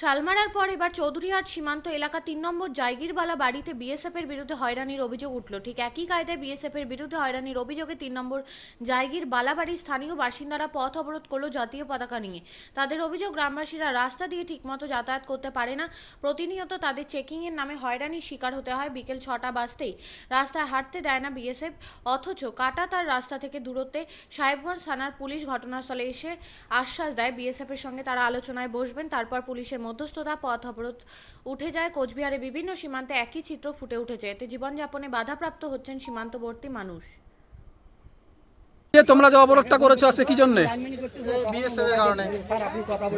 শালমারার পর এবার চৌধুরীহাট সীমান্ত এলাকা তিন নম্বর জায়গিরবালা বাড়িতে বিএসএফের বিরুদ্ধে হয়রানির অভিযোগ উঠল। ঠিক একই কায়দায় বিএসএফের বিরুদ্ধে হয়রানির অভিযোগে তিন নম্বর জায়গির বালাবাড়ির স্থানীয় বাসিন্দারা পথ অবরোধ করল জাতীয় পতাকা নিয়ে। তাদের অভিযোগ, গ্রামবাসীরা রাস্তা দিয়ে ঠিকমতো যাতায়াত করতে পারে না। প্রতিনিয়ত তাদের চেকিংয়ের নামে হয়রানির শিকার হতে হয় বিকেল ছটা বাজতেই। রাস্তায় হাঁটতে দেয় না বিএসএফ, অথচ কাটা তার রাস্তা থেকে দূরত্বে সাহেবগঞ্জ থানার পুলিশ ঘটনাস্থলে এসে আশ্বাস দেয়। বিএসএফের সঙ্গে তারা আলোচনায় বসবেন, তারপর পুলিশের মধ্যস্থতা পথ অবরোধ উঠে যায়। কোচবিহারে বিভিন্ন সীমান্তে একই চিত্র ফুটে উঠেছে। এতে জীবনযাপনে বাধাপ্রাপ্ত হচ্ছেন সীমান্তবর্তী মানুষ। তোমরা যে অবরোধটা করেছ, আছে কি জন্য? বিএসএফ এর কারণে।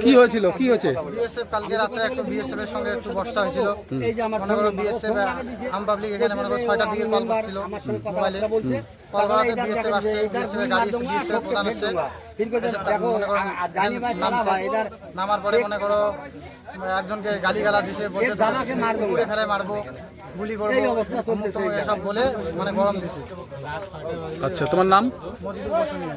কি হয়েছিল? কি হয়েছে? বিএসএফ কালকে রাত্রে একটু বিএসএফ এর সঙ্গে একটু বর্ষা হয়েছিল। মনে করো বিএসএফ আম পাবলিক এখানে মনে করো ছয়টার দিকে কল করছিল মোবাইলে। কল করাতে বিএসএফ আসছে বিএসএফ এর গাড়ি বিএসএফ প্রধান আসছে। নামার পরে মনে করো একজনকে গালি গালা দিছে পুকুরে ফেলে মারবো গুলি করব এসব বলে মানে গরম দিছে। আচ্ছা তোমার নাম? বসুনিয়া।